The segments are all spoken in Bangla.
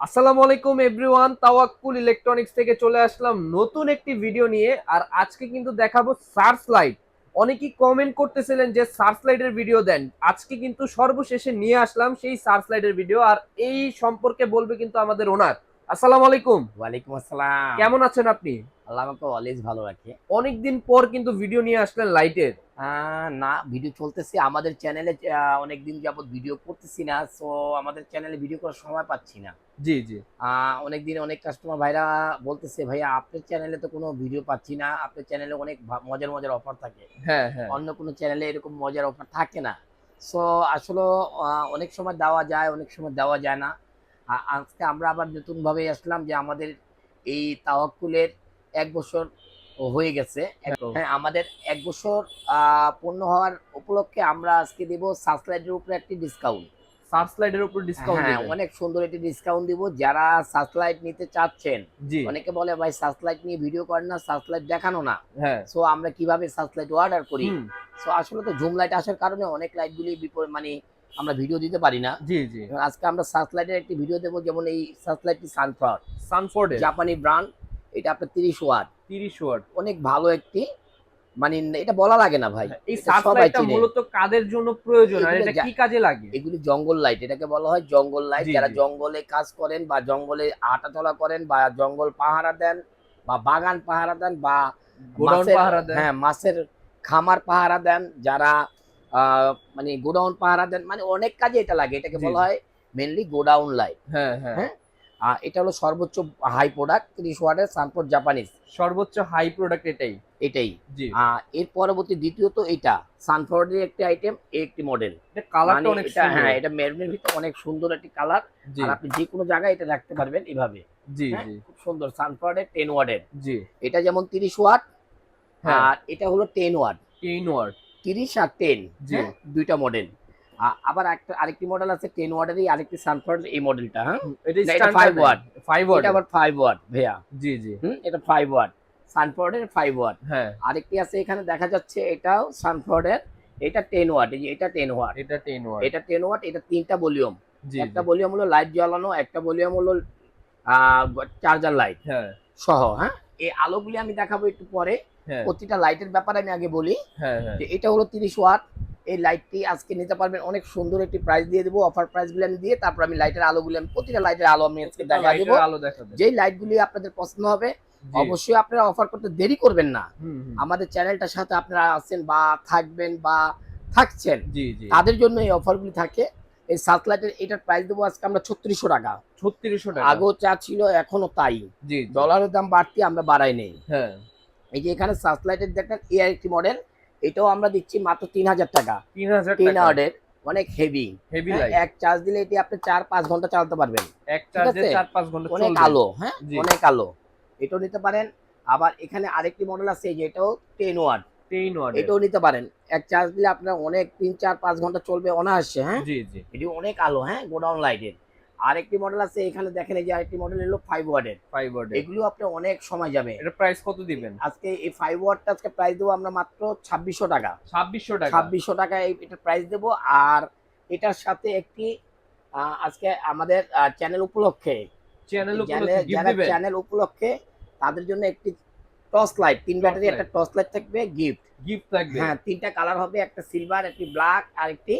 আসসালামু আলাইকুম এভরিওয়ান তাওয়াক্কুল ইলেকট্রনিক্স থেকে চলে আসলাম নতুন একটি ভিডিও নিয়ে আর আজকে কিন্তু দেখাবো সার্চ লাইট অনেকেই কমেন্ট করতেছিলেন যে সার্চ লাইটের ভিডিও দেন। আজকে কিন্তু সর্বশেষে নিয়ে আসলাম সেই সার্চ লাইটের ভিডিও আর এই সম্পর্কে বলবে কিন্তু আমাদের ওনার। আসসালামু আলাইকুম। ওয়ালাইকুম আসসালাম। কেমন আছেন আপনি? আল্লাহ আমাকে অলওয়েজ ভালো রাখে। অনেকদিন পর কিন্তু ভিডিও নিয়ে আসলেন লাইটের না ভিডিও চলতেছে। আমাদের চ্যানেলে অনেক দিন যাবত ভিডিও করতেছি না সো আমাদের চ্যানেলে ভিডিও করার সময় পাচ্ছি না। জি জি। অনেক দিন অনেক কাস্টমার ভাইরা বলতেছে ভাইয়া আপনার চ্যানেলে তো কোনো ভিডিও পাচ্ছি না। আপনার চ্যানেলে অনেক মজার মজার অফার থাকে। হ্যাঁ হ্যাঁ। অন্য কোনো চ্যানেলে এরকম মজার অফার থাকে না। সো আসলে অনেক সময় দেওয়া যায় অনেক সময় দেওয়া যায় না। আজকে আমরা আবার নতুনভাবে আসলাম যে আমাদের এই তাওয়াক্কুলের এক বছর হয়ে গেছে। হ্যাঁ। আমাদের এক বছর পূর্ণ হওয়ার উপলক্ষে আমরা আজকে দিব সাবস্ক্রাইবের উপরে একটি ডিসকাউন্ট উপর ডিসকাউন্ট হ্যাঁ অনেক সুন্দর একটি ডিসকাউন্ট দিব। যারা নিতে চাচ্ছেন অনেকে বলে ভাই নিয়ে ভিডিও করেন না দেখানো না। হ্যাঁ। সো আমরা কীভাবে সাবস্ক্রাইব অর্ডার করি? সো আসলে তো জুম লাইট আসার কারণে অনেক লাইটগুলি বিপরীত মানে আমরা ভিডিও দিতে পারি না। জি জি। আজকে আমরা সার্চ লাইটের একটি ভিডিও দেবো যেমন এই সার্চ লাইটটি সানফ্লাওয়ার সানফোর্ডের জাপানি ব্র্যান্ড এটা আপনার তিরিশ ওয়াট। 30 ওয়াট। অনেক ভালো একটি মানে এটা বলা লাগে না ভাই। এই চিনে। মূলত কাদের জন্য প্রয়োজন আর এটা কি কাজে লাগে? এগুলি জঙ্গল লাইট এটাকে বলা হয় জঙ্গল লাইট যারা জঙ্গলে কাজ করেন বা জঙ্গলে হাঁটাচলা করেন বা জঙ্গল পাহারা দেন বা বাগান পাহারা দেন বা গোডাউন পাহারা দেন। হ্যাঁ মাছের খামার পাহারা দেন যারা আহ, মানে গোডাউন পাহারা দেন মানে অনেক কাজে এটা লাগে। এটাকে বলা হয় মেনলি গোডাউন লাইট হ্যাঁ হ্যাঁ। হ্যাঁ। এটা হলো সর্বোচ্চ হাই প্রোডাক্ট ত্রিশ ওয়াটের সানপোর্ট জাপানিজ সর্বোচ্চ হাই প্রোডাক্ট এটাই। এটাই। এর পরবর্তী দ্বিতীয়ত এটা সানফ্লাওয়ারের একটি আইটেম একটি মডেল এটা কালারটা অনেক হ্যাঁ এটা মেরুনের ভিতরে অনেক সুন্দর একটি কালার আর আপনি যে কোনো জায়গায় এটা রাখতে পারবেন এভাবে। জি হ্যাঁ, জি। খুব সুন্দর সানফ্লাওয়ারের টেন ওয়াটের জি। এটা যেমন তিরিশ ওয়াট হ্যাঁ। আর এটা হলো টেন ওয়াট কেইন ওয়ার্ড তিরিশ আর টেন জি। দুইটা মডেল আবার একটা আরেকটি মডেল আছে টেন ওয়াটেরই আরেকটি সানফ্লাওয়ার এই মডেলটা হ্যাঁ? এটা স্ট্যান্ডার্ড five watt। 5 ওয়াট এটা আবার ফাইভ ওয়াট ভাইয়া। জি জি। এটা ফাইভ ওয়াট সানফ্লাওয়ারের ফাইভ ওয়াট হ্যাঁ। আরেকটি আছে এখানে দেখা যাচ্ছে এটাও সানফ্লাওয়ারের এটা টেন ওয়াট এই এটা টেন ওয়াট এটা 10 ওয়াট এটা টেন ওয়াট এটা তিনটা ভলিউম একটা ভলিউম হলো লাইট জ্বালানো একটা ভলিউম হলো চার্জার লাইট হ্যাঁ। সহ হ্যাঁ? এই আলোগুলি আমি দেখাবো একটু পরে। হ্যাঁ। প্রতিটা লাইটের ব্যাপারে আমি আগে বলি হ্যাঁ হ্যাঁ। যে এটা হলো তিরিশ ওয়াট এই লাইটটি আজকে নিতে পারবেন। অনেক সুন্দর একটি প্রাইস দিয়ে দেবো। অফার প্রাইসগুলি আমি দিয়ে তারপর আমি লাইটের আলোগুলি আমি প্রতিটা লাইটের আলো আমি আজকে দেখা দেবো। যেই লাইটগুলি আপনাদের পছন্দ হবে অবশ্যই আপনারা অফার করতে দেরি করবেন না। আমাদের চ্যানেলটার সাথে আপনারা আছেন বা থাকবেন বা থাকছেন তাদের জন্য এই অফারগুলি থাকে। এই সাতলাইটের এটার প্রাইস দেবো আজকে আমরা ছত্রিশশো টাকা। 3600 টাকা। আগেও চা ছিল এখনও তাই। ডলারের দাম বাড়তি আমরা বাড়াই নেই। হ্যাঁ। এই যে এখানে সাতলাইটের দেখেন এই আরেকটি মডেল এটাও আমরা দিচ্ছি মাত্র তিন হাজার টাকা। 3000 তিন আওয়ারের অনেক হেভি হেভি এক চার্জ দিলে এটি আপনি চার পাঁচ ঘণ্টা চালাতে পারবেন। এক চার্জে? 4 5 ঘণ্টা অনেক আলো হ্যাঁ অনেক আলো। এটাও নিতে পারেন। আবার এখানে আরেকটি মডেল আছে এই যে এটাও টেন ওয়াট 10 ওয়াট এটাও নিতে পারেন। এক চার্জ দিলে আপনার অনেক তিন চার পাঁচ ঘণ্টা চলবে অনায়াসে হ্যাঁ? জি জি। এটি অনেক আলো হ্যাঁ গোডাউন লাইটের আরেকটি মডেল আছে এখানে দেখেন এই যে আরেকটি মডেল এলো ফাইভ ওয়ার্ডের 5 ওয়াট এগুলো আপনার অনেক সময় যাবে। এটা প্রাইস কত দিবেন? আজকে এই ফাইভ ওয়াটটা আজকে প্রাইস দেবো আমরা মাত্র ছাব্বিশশো টাকা। 2600 টাকা। ছাব্বিশশো টাকায় এটার প্রাইস দেবো। আর এটার সাথে একটি আজকে আমাদের চ্যানেল উপলক্ষে চ্যানেল চ্যানেল- গিফট দিবেন? চ্যানেল উপলক্ষে তাদের জন্য একটি টর্চ লাইট তিন ব্যাটারি একটা টর্চ লাইট থাকবে গিফট গিফট থাকবে। হ্যাঁ তিনটা কালার হবে একটা সিলভার একটি ব্ল্যাক আর একটি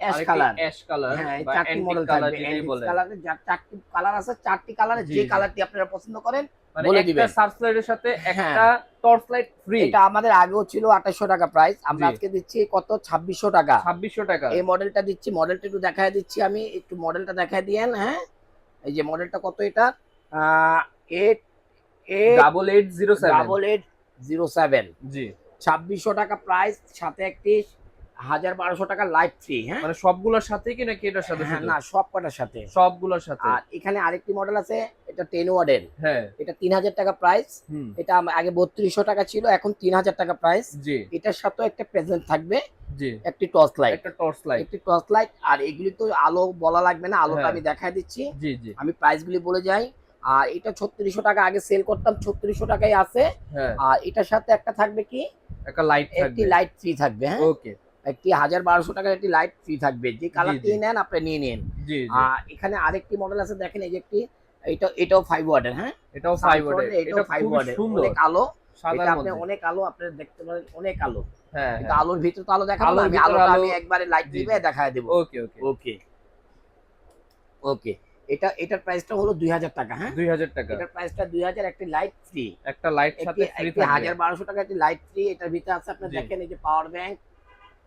অ্যাশ কালার অ্যাশ কালার হ্যাঁ চারটি মডেল কালার থাকবে। চারটি আছে চারটি কালারে যে কালারটি আপনারা পছন্দ করেন মানে বলে একটা সার্চ লাইটের সাথে হ্যাঁ। একটা টর্চ লাইট ফ্রি এটা আমাদের আগেও ছিল টাকা প্রাইস আমরা আজকে দিচ্ছি কত? ছাব্বিশশো টাকা। 2600 টাকা। এই মডেলটা দিচ্ছি মডেলটা একটু দেখায় দিচ্ছি আমি। একটু মডেলটা দেখায় দিয়েন হ্যাঁ? এই যে মডেলটা কত এটা? Eight eight double eight zero seven double eight zero seven জি। ছাব্বিশশো টাকা প্রাইস সাথে একটি হাজার বারোশো টাকা লাইট ফ্রি হ্যাঁ? মানে সবগুলোর সাথে কি নাকি এটার সাথে হ্যাঁ, না সব কটার সাথে। সবগুলোর সাথে। আর এখানে আরেকটি মডেল আছে এটা টেন ওয়ার্ডের হ্যাঁ। এটা তিন হাজার টাকা প্রাইস এটা আগে বত্রিশশো টাকা ছিল এখন তিন হাজার টাকা প্রাইস জি। এটার সাথেও একটা প্রেজেন্ট থাকবে জি। একটি টর্চ লাইট একটা টর্চ লাইট একটি টর্চ লাইট আর এগুলি তো আলো বলা লাগবে না আলোটা হ্যাঁ। আমি দেখায় দিচ্ছি। জি জি। আমি প্রাইস গুলি বলে যাই। আর এটা ছত্রিশশো টাকা আগে সেল করতাম ছত্রিশশো টাকায় আছে। হ্যাঁ। আর এটার সাথে একটা থাকবে কি? একটা লাইট একটি লাইট ফ্রি থাকবে হ্যাঁ? ওকে একটি হাজার বারোশো টাকার একটি লাইট ফ্রি থাকবে। যে কালারটি। নেন আপনি নিয়ে নেন। এখানে আরেকটি মডেল আছে দেখেন এই যে একটি এটা এটাও ফাইভ ওয়ার্ডের হ্যাঁ? এটাও ফাইভ ওয়াটের এটাও ফাইভ ওয়ার্ডের অনেক আলো। এটা আপনি অনেক আলো আপনি দেখতে পারেন অনেক আলো। হ্যাঁ আলোর ভিতরে তো আলো দেখাবো আমি আলোটা আলো- আমি একবারে লাইট দিবে। দেখায় দেবো। ওকে ওকে। ওকে। ওকে। এটা এটার প্রাইসটা হলো দুই হাজার টাকা হ্যাঁ? দুই হাজার টাকা। এটার প্রাইসটা দুই হাজার একটি লাইট ফ্রি একটা লাইট সাথে ফ্রি একটি হাজার বারোশো টাকা একটি লাইট ফ্রি এটার ভিতরে আছে আপনি দেখেন এই যে পাওয়ার ব্যাংক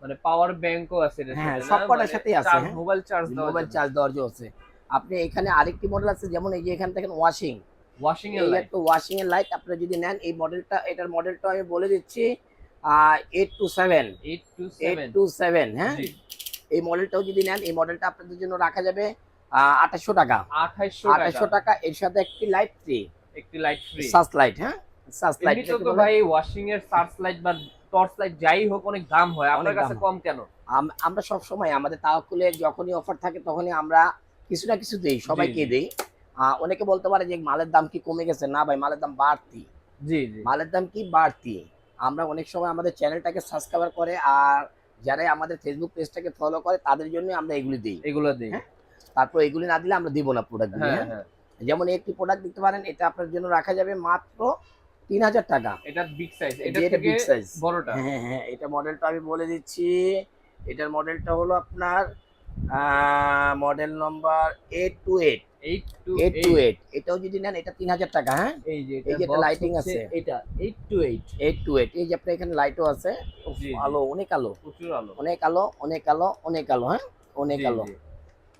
মানে পাওয়ার ব্যাংকও আছে হ্যাঁ, সাথে, সব কটার মানে সাথেই আছে। মোবাইল চার্জ মোবাইল চার্জ দেওয়ার যে আছে। আপনি এখানে আরেকটি মডেল আছে যেমন এই যে এখানে দেখেন ওয়াশিং ওয়াশিং এর লাইট একটা ওয়াশিং এর লাইট আপনি যদি নেন এই মডেলটা এটার মডেলটা আমি বলে দিচ্ছি eight two seven 8 two eight two seven হ্যাঁ? এই মডেলটাও যদি নেন এই মডেলটা আপনাদের জন্য রাখা যাবে আঠাশশো টাকা। 2800 আঠাশশো টাকা এর সাথে একটি লাইট ফ্রি একটি লাইট ফ্রি সাস লাইট হ্যাঁ সাস লাইট তো ভাই ওয়াশিং এর সার্চ লাইট বা টর্চ লাইট যাই হোক অনেক দাম হয়। আপনার কাছে কম কেন? আমরা সব সময় আমাদের যখনই অফার থাকে তখনই আমরা কিছু না কিছু দেই সবাইকে দেই। অনেকে বলতে পারে যে মালের দাম কি কমে গেছে? না ভাই মালের দাম বাড়তি। জি জি। মালের দাম কি বাড়তি? আমরা অনেক সময় আমাদের চ্যানেলটাকে সাবস্ক্রাইব করে আর যারা আমাদের ফেসবুক পেজটাকে ফলো করে তাদের জন্য আমরা এগুলি দিই। এগুলো দিই। হ্যাঁ, তারপর এগুলি না দিলে আমরা দিব না প্রোডাক্ট হ্যাঁ হ্যাঁ? যেমন একটি প্রোডাক্ট দিতে পারেন এটা আপনার জন্য রাখা যাবে মাত্র তিন হাজার টাকা। এটা বিগ সাইজ এটা বিগ সাইজ বড়টা? হ্যাঁ হ্যাঁ এটা মডেলটা আমি বলে দিচ্ছি। এটার মডেলটা হলো আপনার model number eight two eight 8 two eight two eight এটাও যদি নেন এটা তিন হাজার টাকা হ্যাঁ? এই যে এটা একটা আছে। এটা 8 টু 8 এইট টু এইট এই যে আপনার এখানে লাইটও আছে। আলো অনেক আলো। প্রচুর আলো। অনেক আলো অনেক আলো অনেক আলো হ্যাঁ? অনেক আলো।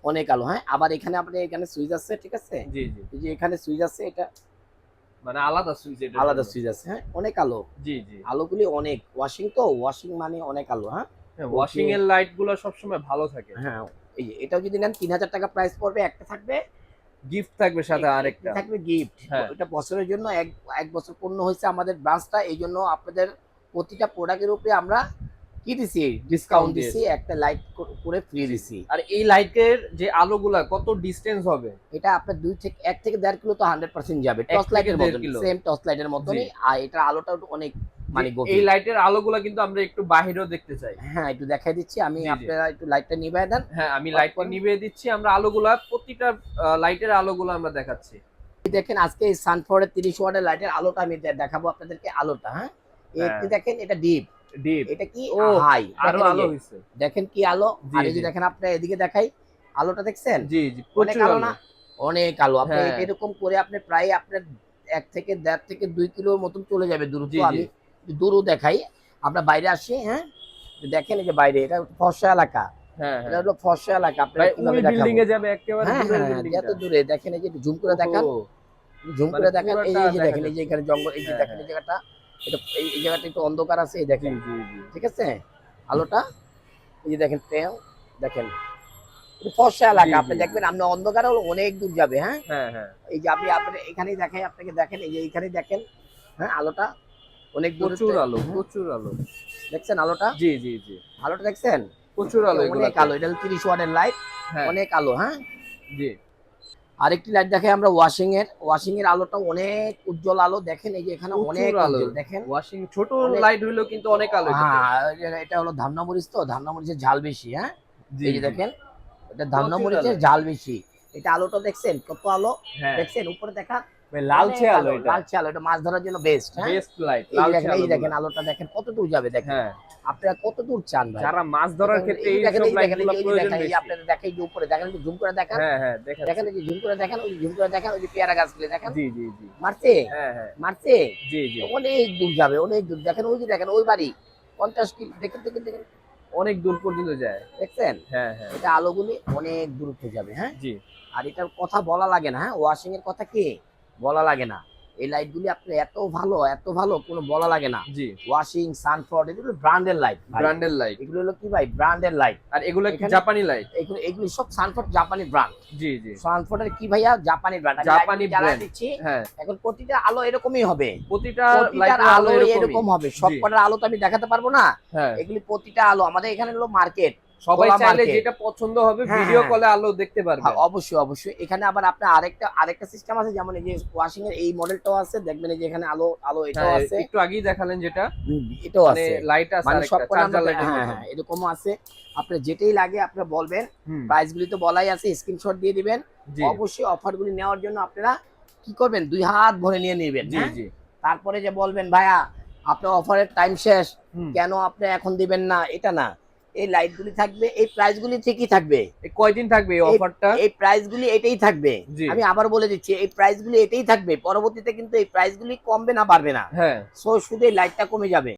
অনেক আলো হ্যাঁ? আবার এখানে আপনি এখানে সুইচ আছে ঠিক আছে? জি যে এখানে সুইচ আছে এটা মানে আলাদা সুইচ এটা আলাদা সুইচ আছে হ্যাঁ? অনেক আলো। জি জি। আলোগুলি অনেক। ওয়াশিং তো ওয়াশিং মানে অনেক আলো হ্যাঁ? ওয়াশিং এর লাইটগুলো সবসময় ভালো থাকে। হ্যাঁ এই এটাও যদি নেন তিন হাজার টাকা প্রাইস পড়বে একটা থাকবে গিফট থাকবে সাথে আরেকটা। থাকবে গিফট হ্যাঁ। এটা বছরের জন্য এক এক বছর পূর্ণ হয়েছে আমাদের ব্রাঞ্চটা এই জন্য আপনাদের প্রতিটা প্রোডাক্টের উপরে আমরা কি দিছি? ডিসকাউন্ট দিছি একটা লাইট করে ফ্রি দিছি। আর এই লাইটের যে আলোগুলা কত ডিসটেন্স হবে? এটা আপনার দুই থেকে এক থেকে দেড় কিলো তো হান্ড্রেড পার্সেন্ট যাবে। টর্চ লাইটের কিলো। সেম টর্চ লাইটের মতনই। আর এটার আলোটা অনেক মানে এই লাইটের আলোগুলা কিন্তু আমরা একটু বাহিরেও দেখতে চাই। হ্যাঁ একটু দেখাই দিচ্ছি। আমি। আপনারা একটু লাইটটা নিভাই দেন। হ্যাঁ আমি লাইটটা নিভিয়ে দিচ্ছি। আমরা আলোগুলা প্রতিটা লাইটের আলোগুলো আমরা দেখাচ্ছি। দেখেন আজকে এই সানফ্লাওয়ারের তিরিশ ওয়াটের লাইটের আলোটা আমি দেখাবো আপনাদেরকে আলোটা হ্যাঁ? হ্যাঁ। দেখেন এটা ডিপ ডিপ এটা কি? ও, হাই আরও আলো হইছে। দেখেন কি আলো? আর এই যে দেখেন আপনার এদিকে দেখাই আলোটা দেখছেন? জি জি অনেক আলো না? অনেক আলো। আপনি হ্যাঁ। এরকম করে আপনি প্রায় আপনার এক থেকে দেড় থেকে দুই কিলোর মতন চলে যাবে দূরত্ব। আমি দূরও দেখাই। আমরা বাইরে আসি হ্যাঁ? দেখেন এই যে বাইরে এটা ফর্সা এলাকা। হ্যাঁ এটা হ্যাঁ। হলো ফর্সা এলাকা আপনি ভাই কীভাবে বিল্ডিং এ যাবে একেবারে এত দূরে। দেখেন এই যে জুম করে দেখান। ও, জুম মানে করে দেখান। এই যে- দেখেন এই এখানে জঙ্গল এই যে দেখেন এই। জায়গাটা। এটা এই এই জায়গাটা একটু অন্ধকার আছে এই দেখেন। ঠিক আছে? আলোটা এই যে দেখেন ট্রেন দেখেন। ফর্সা এলাকা আপনি দেখবেন আপনি অন্ধকার অনেক দূর যাবে হ্যাঁ? হ্যাঁ হ্যাঁ। এই যে আপনি আপনি এখানেই দেখাই আপনাকে দেখেন এই যে এইখানেই দেখেন হ্যাঁ আলোটা অনেক দূর প্রচুর আলো প্রচুর আলো। দেখছেন আলোটা? জি জি জি। আলোটা দেখছেন? প্রচুর আলো অনেক আলো এটা তিরিশ ওয়াটের লাইট হ্যাঁ। অনেক আলো হ্যাঁ? জি। আরেকটি লাইট দেখে আমরা ওয়াশিং এর। ওয়াশিং এর আলোটা অনেক উজ্জ্বল আলো। দেখেন এই যে এখানে অনেক আলো। দেখেন। ওয়াশিং ছোট লাইট হইল কিন্তু অনেক আলো হ্যাঁ এটা- হলো ধান্নামরিচ তো ধান্নামরিচের ঝাল বেশি হ্যাঁ? এই যে দেখেন এটা ধান্নামরিচের ঝাল বেশি। এটা আলোটা দেখছেন কত আলো? হ্যাঁ। দেখছেন উপরে দেখা লালচে আলো এটা। লালচে আলো এটা মাছ ধরার জন্য বেস্ট বেস্ট লাইট লালচে আলো দেখেন আলোটা দেখেন কত দূর যাবে দেখেন। হ্যাঁ। আপনারা কত দূর চান ভাই? যারা মাছ ধরার ক্ষেত্রে এই সব প্রয়োজন বেশি। আপনারা দেখেন যে উপরে দেখেন একটু জুম করে দেখান। হ্যাঁ হ্যাঁ দেখেন দেখেন যে জুম করে দেখেন ওই যে জুম করে দেখেন ওই যে পেয়ারা গাছগুলো দেখেন। জি জি জি। মারছে? হ্যাঁ হ্যাঁ। মারছে? জি জি। অনেক দূর যাবে অনেক দূর। দেখেন ওই যে দেখেন ওই বাড়ি। পঞ্চাশ কিলো দেখেন দেখেন দেখেন। অনেক দূর পর্যন্ত যায়। দেখছেন? হ্যাঁ হ্যাঁ। এটা আলোগুলি অনেক দূরত্ব যাবে হ্যাঁ? জি। আর এটার কথা বলা লাগে না হ্যাঁ? ওয়াশিং এর কথা কি? বলা লাগে না। এই লাইটগুলি আপনি এত ভালো এত ভালো কোনো বলা লাগে না। জি। ওয়াশিং সানফ্লড এগুলো ব্র্যান্ডের লাইট ব্র্যান্ডের লাইট এগুলো হলো কি ভাই? ব্র্যান্ডের লাইট আর এগুলো কি জাপানি লাইট এগুলো এগুলো সব সানফ্লড জাপানি ব্র্যান্ড জি জি। সানফ্লডের কি ভাইয়া? জাপানি ব্র্যান্ড জাপানি brand। দিচ্ছি। হ্যাঁ। এখন প্রতিটা আলো এরকমই হবে। প্রতিটা লাইটের আলো এরকম হবে। সব কটার আলো তো আমি দেখাতে পারব না। হ্যাঁ। এগুলি প্রতিটা আলো। আমাদের এখানে হলো মার্কেট সবাই চাইলে যেটা পছন্দ হবে হ্যাঁ, ভিডিও হ্যাঁ। কলে আলো দেখতে পারবে। হ্যাঁ, অবশ্যই অবশ্যই। এখানে আবার আপনার আরেকটা আরেকটা সিস্টেম আছে যেমন এই যে ওয়াশিং এর এই মডেলটাও আছে দেখবেন এই যে এখানে আলো আলো এটাও হ্যাঁ, আছে। একটু আগেই দেখালেন যেটা। এটাও মানে আছে। লাইট আছে মানে সব চার্জার লাইট হ্যাঁ হ্যাঁ এরকমও আছে। আপনার যেটাই লাগে আপনারা বলবেন। প্রাইস গুলি তো বলাই আছে স্ক্রিনশট দিয়ে দিবেন। অবশ্যই অফার গুলি নেওয়ার জন্য আপনারা কি করবেন? দুই হাত ভরে নিয়ে নেবেন জি হ্যাঁ? জি। তারপরে যে বলবেন ভাইয়া আপনার অফারের টাইম শেষ। কেন আপনি এখন দিবেন না? এটা না। এই লাইটগুলি থাকবে এই প্রাইসগুলি ঠিকই থাকবে। কয়দিন থাকবে এই এই- অফারটা এই প্রাইসগুলি এটাই থাকবে। আমি আবার বলে দিচ্ছি এই প্রাইসগুলি এটাই থাকবে পরবর্তীতে কিন্তু এই প্রাইসগুলি কমবে না বাড়বে না। হ্যাঁ। সো শুধু এই লাইটটা কমে যাবে।